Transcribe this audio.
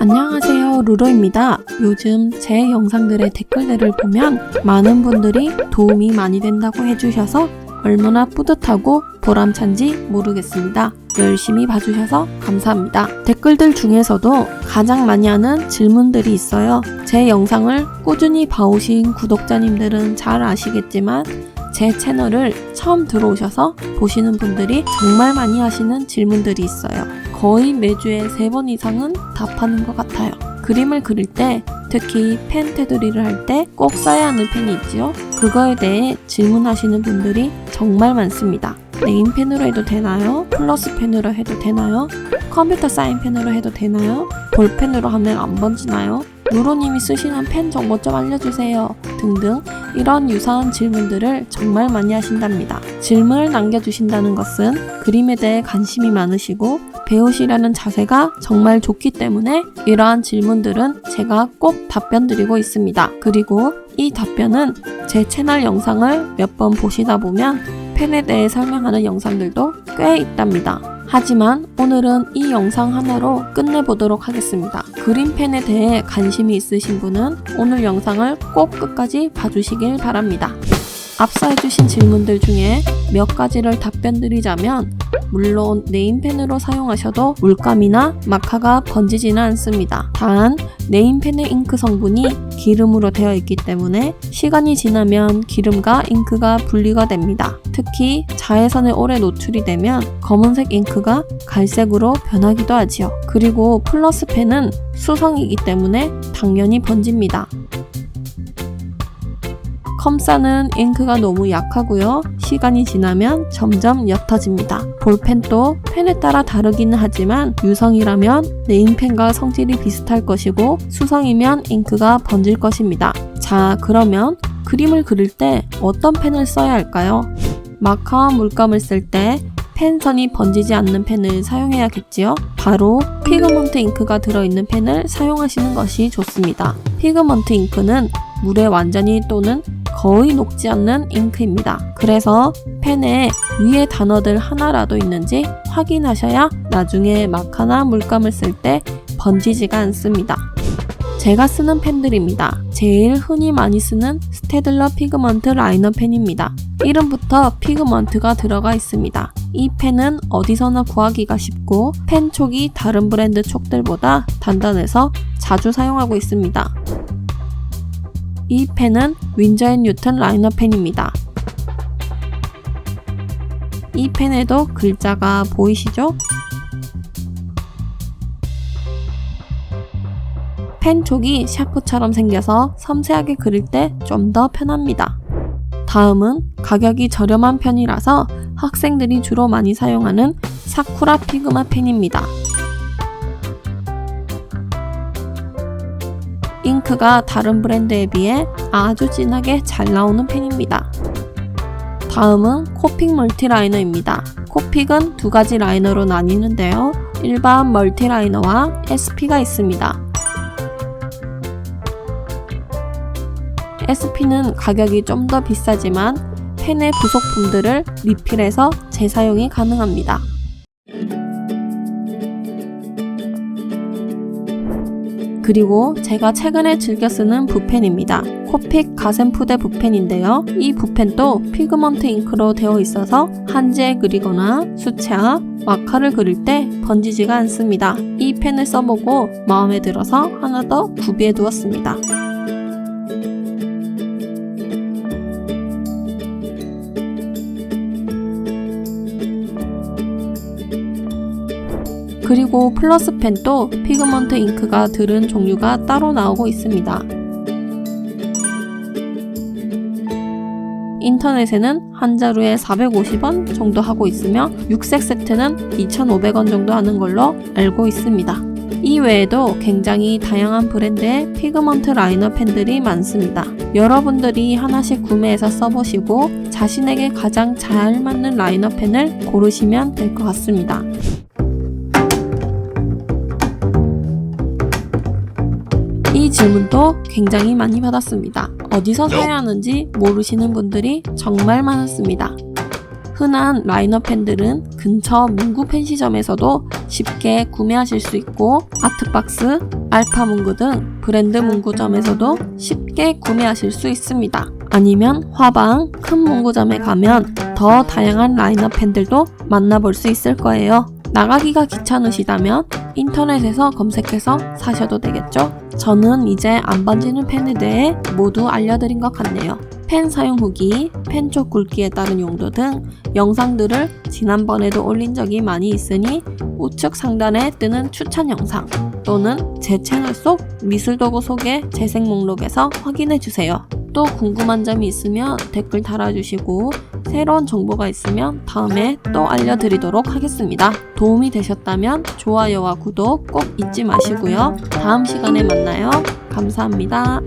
안녕하세요 루루입니다. 요즘 제 영상들의 댓글들을 보면 많은 분들이 도움이 많이 된다고 해주셔서 얼마나 뿌듯하고 보람찬지 모르겠습니다. 열심히 봐주셔서 감사합니다. 댓글들 중에서도 가장 많이 하는 질문들이 있어요. 제 영상을 꾸준히 봐오신 구독자님들은 잘 아시겠지만 제 채널을 처음 들어오셔서 보시는 분들이 정말 많이 하시는 질문들이 있어요. 거의 매주에 세번 이상은 답하는 것 같아요. 그림을 그릴 때 특히 펜 테두리를 할 때 꼭 써야 하는 펜이 있지요. 그거에 대해 질문하시는 분들이 정말 많습니다. 네임펜으로 해도 되나요? 플러스 펜으로 해도 되나요? 컴퓨터 사인펜으로 해도 되나요? 볼펜으로 하면 안 번지나요? 루로님이 쓰시는 펜 정보 좀 알려주세요. 등등 이런 유사한 질문들을 정말 많이 하신답니다. 질문을 남겨주신다는 것은 그림에 대해 관심이 많으시고 배우시려는 자세가 정말 좋기 때문에 이러한 질문들은 제가 꼭 답변 드리고 있습니다. 그리고 이 답변은 제 채널 영상을 몇 번 보시다 보면 펜에 대해 설명하는 영상들도 꽤 있답니다. 하지만 오늘은 이 영상 하나로 끝내보도록 하겠습니다. 그림펜에 대해 관심이 있으신 분은 오늘 영상을 꼭 끝까지 봐주시길 바랍니다. 앞서 해주신 질문들 중에 몇 가지를 답변 드리자면 물론 네임펜으로 사용하셔도 물감이나 마카가 번지지는 않습니다. 단 네임펜의 잉크 성분이 기름으로 되어 있기 때문에 시간이 지나면 기름과 잉크가 분리가 됩니다. 특히 자외선에 오래 노출이 되면 검은색 잉크가 갈색으로 변하기도 하지요. 그리고 플러스 펜은 수성이기 때문에 당연히 번집니다. 컴사는 잉크가 너무 약하고요. 시간이 지나면 점점 옅어집니다. 볼펜도 펜에 따라 다르기는 하지만 유성이라면 네임펜과 성질이 비슷할 것이고 수성이면 잉크가 번질 것입니다. 자, 그러면 그림을 그릴 때 어떤 펜을 써야 할까요? 마카와 물감을 쓸때 펜선이 번지지 않는 펜을 사용해야겠지요? 바로 피그먼트 잉크가 들어있는 펜을 사용하시는 것이 좋습니다. 피그먼트 잉크는 물에 완전히 또는 거의 녹지 않는 잉크입니다. 그래서 펜에 위에 단어들 하나라도 있는지 확인하셔야 나중에 마카나 물감을 쓸 때 번지지가 않습니다. 제가 쓰는 펜들입니다. 제일 흔히 많이 쓰는 스테들러 피그먼트 라이너 펜입니다. 이름부터 피그먼트가 들어가 있습니다. 이 펜은 어디서나 구하기가 쉽고 펜 촉이 다른 브랜드 촉들보다 단단해서 자주 사용하고 있습니다. 이 펜은 윈저앤뉴튼 라이너 펜입니다. 이 펜에도 글자가 보이시죠? 펜 촉이 샤프처럼 생겨서 섬세하게 그릴 때 좀 더 편합니다. 다음은 가격이 저렴한 편이라서 학생들이 주로 많이 사용하는 사쿠라 피그마 펜입니다. 잉크가 다른 브랜드에 비해 아주 진하게 잘 나오는 펜입니다. 다음은 코픽 멀티 라이너입니다. 코픽은 두 가지 라이너로 나뉘는데요. 일반 멀티 라이너와 SP가 있습니다. SP는 가격이 좀 더 비싸지만 펜의 부속품들을 리필해서 재사용이 가능합니다. 그리고 제가 최근에 즐겨 쓰는 붓펜입니다. 코픽 가센푸드 붓펜인데요. 이 붓펜도 피그먼트 잉크로 되어 있어서 한지에 그리거나 수채화, 마카를 그릴 때 번지지가 않습니다. 이 펜을 써보고 마음에 들어서 하나 더 구비해 두었습니다. 그리고 플러스 펜도 피그먼트 잉크가 들은 종류가 따로 나오고 있습니다. 인터넷에는 한 자루에 450원 정도 하고 있으며 6색 세트는 2,500원 정도 하는 걸로 알고 있습니다. 이 외에도 굉장히 다양한 브랜드의 피그먼트 라이너 펜들이 많습니다. 여러분들이 하나씩 구매해서 써보시고 자신에게 가장 잘 맞는 라이너 펜을 고르시면 될 것 같습니다. 질문도 굉장히 많이 받았습니다. 어디서 사야 하는지 모르시는 분들이 정말 많았습니다. 흔한 라이너 펜들은 근처 문구 펜시점에서도 쉽게 구매하실 수 있고 아트박스, 알파 문구 등 브랜드 문구점에서도 쉽게 구매하실 수 있습니다. 아니면 화방, 큰 문구점에 가면 더 다양한 라이너 펜들도 만나볼 수 있을 거예요. 나가기가 귀찮으시다면 인터넷에서 검색해서 사셔도 되겠죠? 저는 이제 안 번지는 펜에 대해 모두 알려드린 것 같네요. 펜 사용 후기, 펜 쪽 굵기에 따른 용도 등 영상들을 지난번에도 올린 적이 많이 있으니 우측 상단에 뜨는 추천 영상 또는 제 채널 속 미술도구 소개 재생 목록에서 확인해 주세요. 또 궁금한 점이 있으면 댓글 달아주시고 새로운 정보가 있으면 다음에 또 알려드리도록 하겠습니다. 도움이 되셨다면 좋아요와 구독 꼭 잊지 마시고요. 다음 시간에 만나요. 감사합니다.